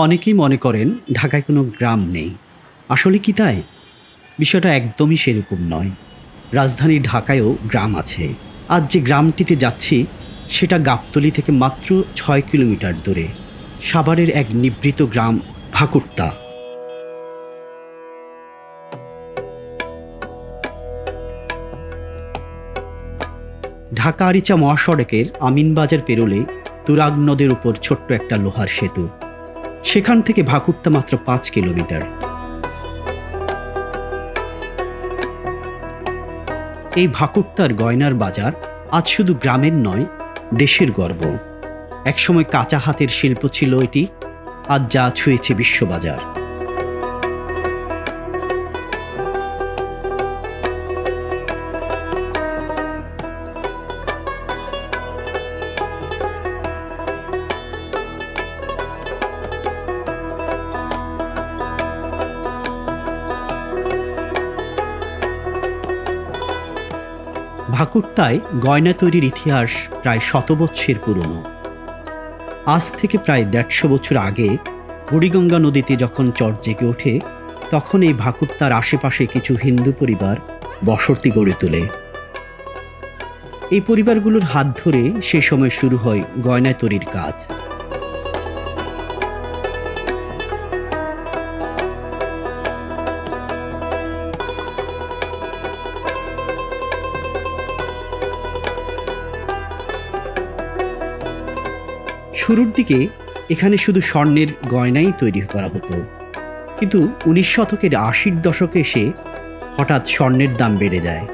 অনেকেই মনে করেন ঢাকায় কোনো গ্রাম নেই। আসলে কি তাই? বিষয়টা একদমই সেরকম নয়। রাজধানী ঢাকায়ও গ্রাম আছে। আজ যে গ্রামটিতে যাচ্ছি, সেটা গাবতলি থেকে মাত্র ছয় কিলোমিটার দূরে। সাভারের এক নিবৃত গ্রাম, ভাকুরতা। ঢাকা আরিচা মহাসড়কের আমিনবাজার পেরোলে তুরাগ নদের উপর ছোট্ট একটা লোহার সেতু। সেখান থেকে ভাকুরতা মাত্র পাঁচ কিলোমিটার। এই ভাকুত্তার গয়নার বাজার আজ শুধু গ্রামের নয়, দেশের গর্ব। একসময় কাঁচা হাতের শিল্প ছিল এটি, আজ যা ছুঁয়েছে বিশ্ববাজার। ভাকুরতায় গয়না তৈরির ইতিহাস প্রায় শত বৎসের পুরনো। আজ থেকে প্রায় দেড়শো বছর আগে বুড়িগঙ্গা নদীতে যখন চর জেগে ওঠে, তখন এই ভাকুরতার আশেপাশে কিছু হিন্দু পরিবার বসতি গড়ে তোলে। এই পরিবারগুলোর হাত ধরে সে সময় শুরু হয় গয়না তৈরির কাজ। শুরুর দিকে এখানে শুধু স্বর্ণের গয়নাই তৈরি করা হতো। কিন্তু উনিশ শতকের আশির দশকে এসে হঠাৎ স্বর্ণের দাম বেড়ে যায়।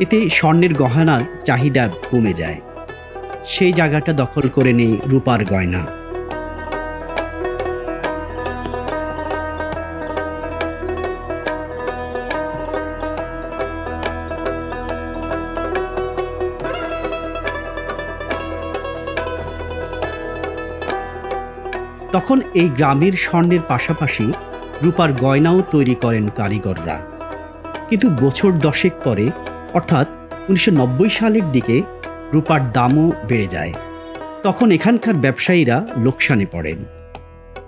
এতে স্বর্ণের গহনার চাহিদা কমে যায়। সেই জায়গাটা দখল করে নেই রূপার গয়না। তখন এই গ্রামের স্বর্ণের পাশাপাশি রূপার গয়নাও তৈরি করেন কারিগররা। কিন্তু বছর দশেক পরে, অর্থাৎ উনিশশো নব্বই সালের দিকে রূপার দামও বেড়ে যায়। তখন এখানকার ব্যবসায়ীরা লোকসানে পড়েন।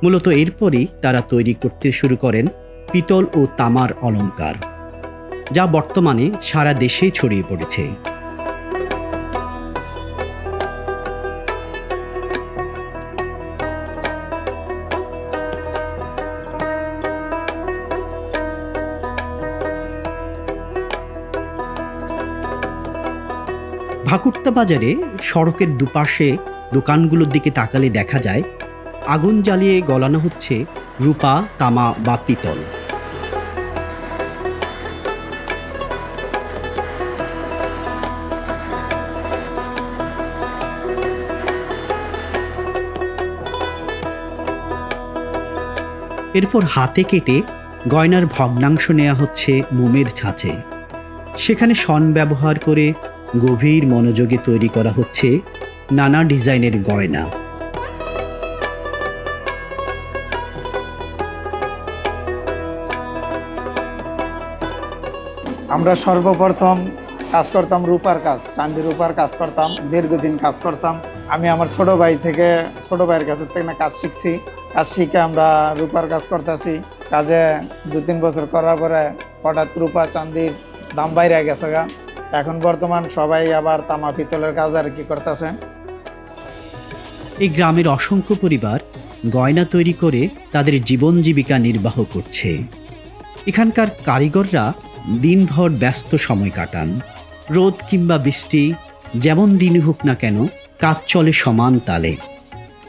মূলত এরপরই তারা তৈরি করতে শুরু করেন পিতল ও তামার অলংকার, যা বর্তমানে সারা দেশে ছড়িয়ে পড়েছে। ভাকুরতা বাজারে সড়কের দুপাশে দোকানগুলোর দিকে তাকালে দেখা যায়, আগুন জ্বালিয়ে গলানো হচ্ছে রূপা, তামা বা পিতল। এরপর হাতে কেটে গয়নার ভগ্নাংশ নেওয়া হচ্ছে মোমের ছাঁচে। সেখানে শন ব্যবহার করে গভীর মনোযোগে তৈরি করা হচ্ছে নানা ডিজাইনের গয়না। আমরা সর্বপ্রথম কাজ করতাম রূপার কাজ চান্দি রূপার কাজ করতাম, দীর্ঘদিন কাজ করতাম। আমি আমার ছোট ভাই থেকে, ছোট ভাইয়ের কাছে থেকে কাজ শিখছি। কাজ শিখে আমরা রূপার কাজ করতেছি। কাজে দু তিন বছর করার পরে হঠাৎ রূপা চান্দির দাম বাইরে গেছে গা। এখন বর্তমান সবাই আবার তামা পিতলের কাজ আর কি করতেছে। এই গ্রামের অসংখ্য পরিবার গয়না তৈরি করে তাদের জীবন জীবিকা নির্বাহ করছে। এখানকার কারিগররা দিনভর ব্যস্ত সময় কাটান। রোদ কিংবা বৃষ্টি যেমন দিনই হোক না কেন কাজ চলে সমান তালে।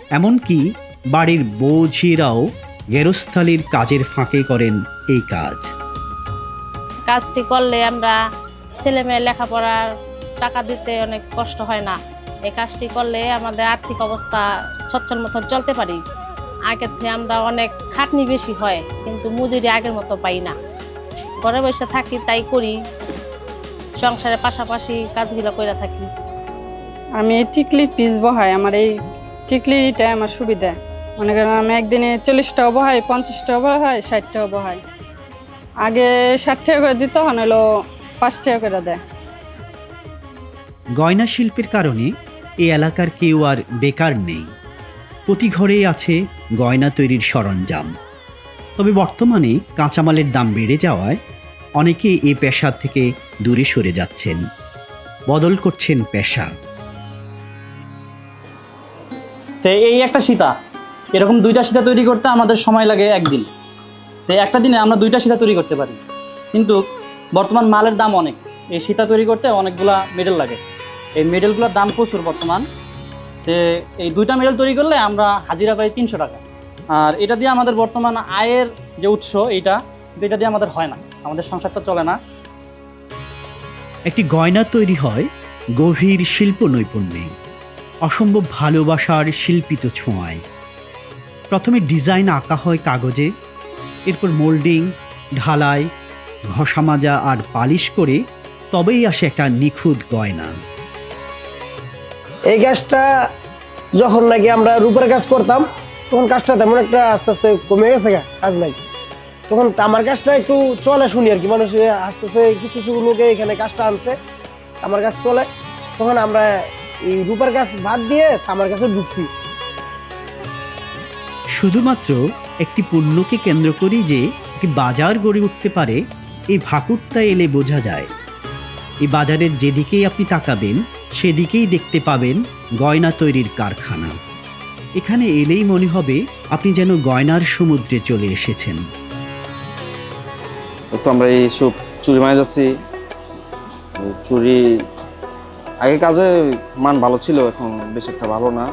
এমনকি বাড়ির বৌঝিরাও গেরস্থালির কাজের ফাঁকে করেন এই কাজ। কাজটি করলে আমরা ছেলে মেয়ে লেখাপড়ার টাকা দিতে অনেক কষ্ট হয় না। এই কাজটি করলে আমাদের আর্থিক অবস্থা সচ্ছল মতন চলতে পারি। আগের থেকে আমরা অনেক খাটনি বেশি হয়, কিন্তু মজুরি আগের মতো পাই না। ঘরে বসে থাকি, তাই করি। সংসারের পাশাপাশি কাজগুলো করে থাকি। আমি এই টিকলি পিস বহাই, আমার এই টিকলিটা আমার সুবিধা। মনে করেন আমি একদিনে চল্লিশটাও বহাই, পঞ্চাশটাও বহাই, ষাটটাও বহাই। আগে ষাট টাকা করে দিত, এখন হলো পাঁচ টাকা করে দেয়। গয়না শিল্পের কারণে এই এলাকার কেউ আর বেকার নেই। প্রতি ঘরেই আছে গয়না তৈরির সরঞ্জাম। তবে বর্তমানে কাঁচামালের দাম বেড়ে যাওয়ায় অনেকে এই পেশা থেকে দূরে সরে যাচ্ছেন। বদল করছেন পেশা। তো এই একটা সীতা। এরকম দুইটা সীতা তৈরি করতে আমাদের সময় লাগে একদিন। তো একটা দিনে আমরা দুইটা সীতা তৈরি করতে পারি। কিন্তু বর্তমান মালের দাম অনেক। এই সীতা তৈরি করতে অনেকগুলা মেডেল লাগে। এই মেডেলগুলোর দাম প্রচুর বর্তমান। তো এই দুইটা মেডেল তৈরি করলে আমরা হাজিরা পাই তিনশো টাকা। আর এটা দিয়ে আমাদের বর্তমান আয়ের যে উৎস এইটা, কিন্তু এটা দিয়ে আমাদের হয় না। আমাদের সংসারটা চলে না। একটি গয়না তৈরি হয়, গভীর শিল্প নৈপুণ্যে। অসম্ভব ভালোবাসার শিল্পিত ছোঁয়ায়। প্রথমে ডিজাইন আঁকা হয় কাগজে, এরপর মোল্ডিং, ঢালাই ঘষা মাজা আর পালিশ করে তবেই আসে একটা নিখুঁত গয়না। এই কাজটা যখন নাকি আমরা রূপের কাজ করতাম তখন কাজটা তেমন একটা আস্তে আস্তে কমে গেছে কাজ নাই। তখন আমার কাজটা একটু চলে শুনি আর কি মানুষ আস্তে আস্তে কিছু কিছু লোকে এখানে কাজটা আনছে আমার কাজ চলে। তখন আমরা এই রূপার গাছ বাদ দিয়ে আমার কাছে ঢুকছি। শুধুমাত্র একটি পণ্যকে কেন্দ্র করেই যে একটি বাজার গড়ে উঠতে পারে এই ভাকুরটা এলে বোঝা যায়। এই বাজারের যেদিকেই আপনি তাকাবেন সেদিকেই দেখতে পাবেন গয়না তৈরির কারখানা। এখানে এলেই মনে হবে আপনি যেন গয়নার সমুদ্রে চলে এসেছেন। তো আমরা এই সব চুরি মানে যাচ্ছি। চুরি আগে কাজে মান ভালো ছিল এখন বেশি একটা ভালো না।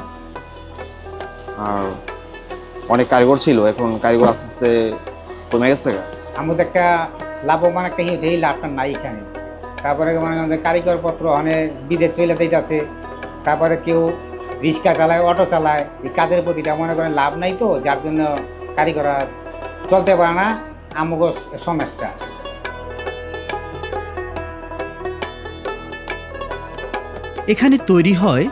আর অনেক কারিগর ছিল এখন কারিগর আস্তে আস্তে কমে গেছে আমাদের একটা লাভবান একটা ইয়ে এই লাভটা নাই এখানে। তারপরে মানে আমাদের কারিগর পত্র অনেক বিদেশ চলে যাইতেছে। তারপরে কেউ রিক্সা চালায়, অটো চালায়, এই কাজের প্রতিটা মনে করেন লাভ নাই তো, যার জন্য কারিগররা চলতে পারে না, আমগো সমস্যা। এখানে তৈরি হয়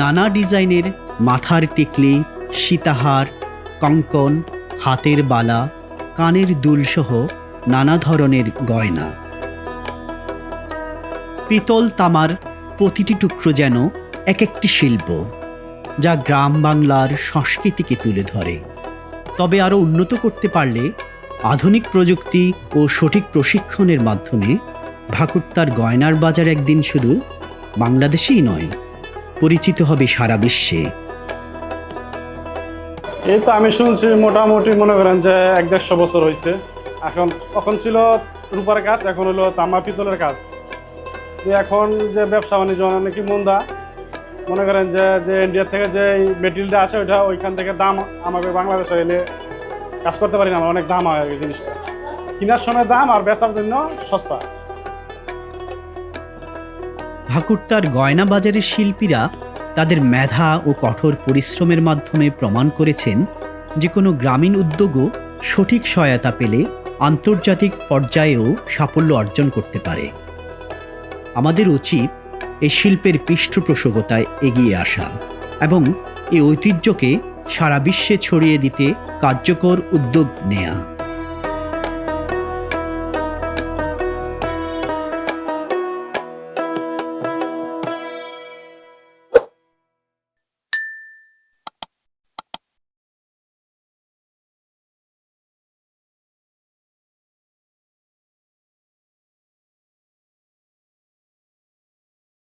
নানা ডিজাইনের মাথার টিকলি, সীতাহার, কঙ্কন, হাতের বালা, কানের দুলসহ নানা ধরনের গয়না। পিতল তামার প্রতিটি টুকরো যেন এক একটি শিল্প, যা গ্রাম বাংলার সংস্কৃতিকে তুলে ধরে। তবে আরও উন্নত করতে পারলে আধুনিক প্রযুক্তি ও সঠিক প্রশিক্ষণের মাধ্যমে ভাকুরতার গয়নার বাজার একদিন শুধু বাংলাদেশেই নয়, পরিচিত হবে সারা বিশ্বে। এই তো আমি শুনছি মোটামুটি মনে করেন যে এক দেড়শো বছর হয়েছে এখন তখন ছিল রূপার কাজ, এখন হলো তামা পিতলের কাজ। এখন যে ব্যবসা বাণিজ্য নাকি মন্দা, মনে করেন যে যে ইন্ডিয়া থেকে যে মেটেরিয়ালটা আসে, ওইটা ওইখান থেকে দাম আমাকে বাংলাদেশে এলে কাজ করতে পারি না অনেক দাম হয় এই জিনিসটা। কেনার সময় দাম আর বেচার জন্য সস্তা। ভাকুরতার গয়না বাজারের শিল্পীরা তাদের মেধা ও কঠোর পরিশ্রমের মাধ্যমে প্রমাণ করেছেন যে কোনো গ্রামীণ উদ্যোগও সঠিক সহায়তা পেলে আন্তর্জাতিক পর্যায়েও সাফল্য অর্জন করতে পারে। আমাদের উচিত এই শিল্পের পৃষ্ঠপোষকতায় এগিয়ে আসা এবং এই ঐতিহ্যকে সারা বিশ্বে ছড়িয়ে দিতে কার্যকর উদ্যোগ নেয়া।